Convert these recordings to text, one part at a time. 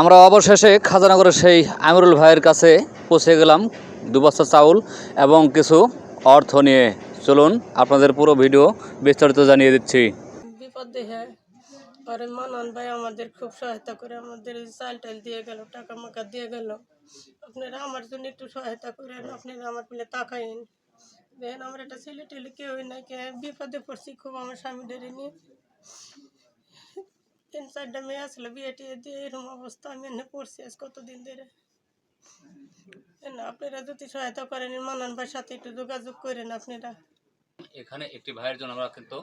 আমরা অবশেষে খাজানগরের সেই আমিরুল ভাইয়ের কাছে পৌঁছে গেলাম দু বস্তা চাউল এবং কিছু অর্থ নিয়ে। চলুন আপনাদের পুরো ভিডিও বিস্তারিত জানিয়ে দিচ্ছি। বিপদ দেখে পরে মানান ভাই আমাদের খুব সহায়তা করে আমাদের চাল টাল দিয়ে গেল, টাকা মাকা দিয়ে গেল। আপনারা আমার জন্য একটু সহায়তা করেন, আপনারা আমার পেলে তাকাইন। দেখেন আমার একটা ছেলে টেলে কেউই নাই বিপদে পড়ছি, খুব আমার স্বামীদের নিয়ে। তিন চারটা মেয়ে আসলে বিয়ে টিয়ে দিয়ে এরকম অবস্থা আমি এনে পড়ছি আজ কতদিন ধরে আপনারা যদি সহায়তা করেন মানান ভাইয়ের সাথে একটু যোগাযোগ করেন আপনারা এখানে একটি ভাইয়ের জন্য আমরা কিন্তু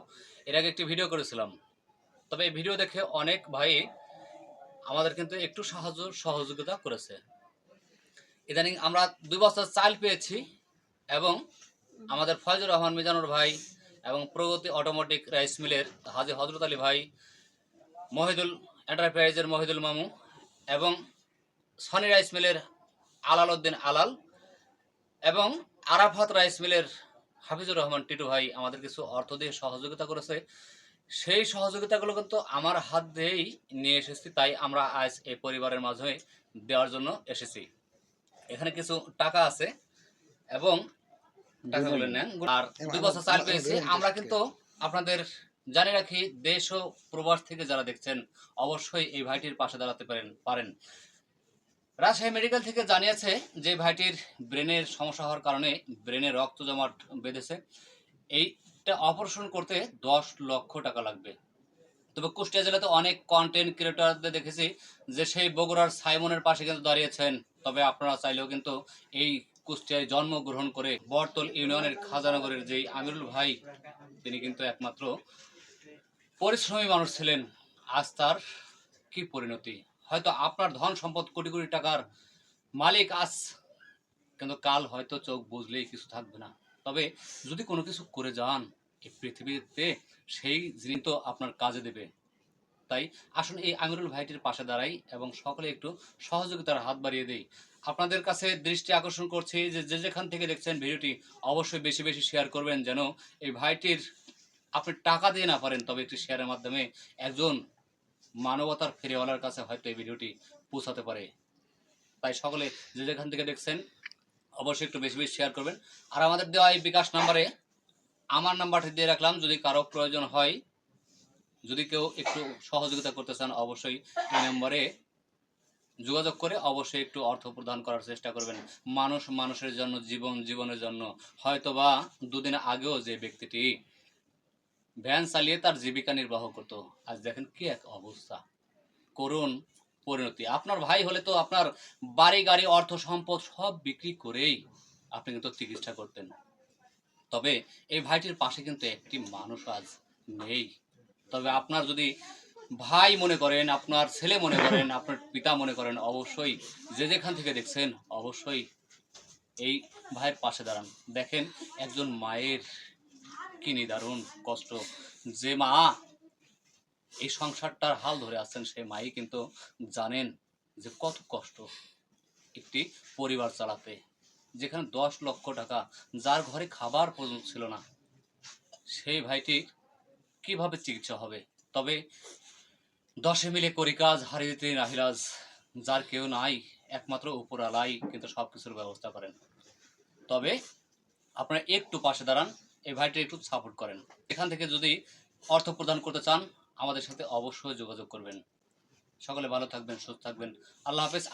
এর আগে একটি ভিডিও করেছিলাম। তবে এই ভিডিও দেখে অনেক ভাই আমাদের কিন্তু একটু সাহায্য, সহযোগিতা করেছে। ইদানিং আমরা দুই বছর চাল পেয়েছি এবং আমাদের ফয়জুর রহমান মিজানুর ভাই এবং প্রগতি অটোমেটিক রাইস মিলের হাজি হজরত আলী ভাই মহিদুল এন্টারপ্রাইজের মহিদুল মামু এবং সনি রাইস মিলের আলাল উদ্দিন আলাল এবং আরাফাত রাইস মিলের হাফিজুর রহমান টিটু ভাই আমাদের কিছু অর্থ দিয়ে সহযোগিতা করেছে। সেই সহযোগিতাগুলো কিন্তু আমার হাত দিয়েই নিয়ে এসেছি তাই আমরা আজ এই পরিবারের মাঝে দেওয়ার জন্য এসেছি। এখানে কিছু টাকা আছে এবং টাকাগুলো নেন। আর দুই বছর চাল পেয়েছি আমরা কিন্তু আপনাদের জানি রাখি, দেশ ও প্রবাস থেকে যারা দেখছেন, অবশ্যই এই ভাইটির পাশে দাঁড়াতে পারেন পারেন। রাজশাহী মেডিকেল থেকে জানিয়েছে যে ভাইটির ব্রেনের সমস্যা হওয়ার কারণে ব্রেনে রক্ত জমাট বেঁধেছে। এইটা অপারেশন করতে দশ লক্ষ টাকা লাগবে। তবে কুষ্টিয়া জেলাতে অনেক কন্টেন্ট ক্রিয়েটরদের দেখেছি যে সেই বগুড়ার সাইমনের পাশে কিন্তু দাঁড়িয়েছেন। তবে আপনারা চাইলেও কিন্তু এই কুষ্টিয়ায় জন্মগ্রহণ করে বরতল ইউনিয়নের খাজানগরের যেই আমিরুল ভাই, তিনি কিন্তু একমাত্র পরিশ্রমী মানুষ ছিলেন, আজ তার কি পরিণতি? হয়তো আপনার ধন সম্পদ কোটি কোটি টাকার মালিক আজ, কিন্তু কাল হয়তো চোখ বুঝলেই কিছু থাকবে না। তবে যদি কোনো কিছু করে যান এই পৃথিবীতে সেই জিনিস তো আপনার কাজে দেবে। তাই আসুন এই আমিরুল ভাইটির পাশে দাঁড়াই এবং সকলে একটু সহযোগিতার হাত বাড়িয়ে দেই। আপনাদের কাছে দৃষ্টি আকর্ষণ করছি যে যে যেখান থেকে দেখছেন ভিডিওটি অবশ্যই বেশি বেশি শেয়ার করবেন যেন এই ভাইটির আপনি টাকা দিয়ে না পারেন, তবে একটি শেয়ারের মাধ্যমে একজন মানবতার ফেরিওয়ালার কাছে হয়তো এই ভিডিওটি পৌঁছাতে পারে। তাই সকলে যে যেখান থেকে দেখছেন, অবশ্যই একটু বেশি বেশি শেয়ার করবেন। আর আমাদের দেওয়া এই বিকাশ নাম্বারে আমার নাম্বারটি দিয়ে রাখলাম। যদি কারও প্রয়োজন হয়, যদি কেউ একটু সহযোগিতা করতে চান, অবশ্যই এই নম্বরে যোগাযোগ করে অবশ্যই একটু অর্থ প্রদান করার চেষ্টা করবেন। মানুষ মানুষের জন্য, জীবন জীবনের জন্য। হয়তোবা দুদিন আগেও যে ব্যক্তিটি ভ্যান চালিয়ে তার জীবিকা নির্বাহ করতো। আজ দেখেন কি এক অবস্থা। করুন পরিণতি। আপনার ভাই হলে তো আপনার বাড়ি, গাড়ি, অর্থ, সম্পদ সব বিক্রি করেই আপনি কিন্তু চিকিৎসা করতেন। তবে এই ভাইটির পাশে কিন্তু একটি মানুষ আজ নেই। তবে আপনার যদি ভাই মনে করেন, আপনার ছেলে মনে করেন, আপনার পিতা মনে করেন, অবশ্যই যে যেখান থেকে দেখছেন, অবশ্যই এই ভাইয়ের পাশে দাঁড়ান। দেখেন একজন মায়ের কি নিদারুণ কষ্ট। যে মা এই সংসারটার হাল ধরে আছেন, সে মাই কিন্তু জানেন যে কত কষ্ট একটি পরিবার চালাতে। যেখানে দশ লক্ষ টাকা, যার ঘরে খাবার পর্যন্ত ছিল না, সেই ভাইটি কীভাবে চিকিৎসা হবে? তবে দশে মিলে করি কাজ হারিয়ে দিতে নাহিরাজ যার কেউ নাই, একমাত্র উপরালাই কিন্তু সব কিছুর ব্যবস্থা করেন। তবে আপনারা একটু পাশে দাঁড়ান এই ভাইটা একটু সাপোর্ট করেন। এখান থেকে যদি অর্থ প্রদান করতে চান, আমাদের সাথে অবশ্যই যোগাযোগ করবেন। সকলে ভালো থাকবেন, সুস্থ থাকবেন। আল্লাহ হাফেজ।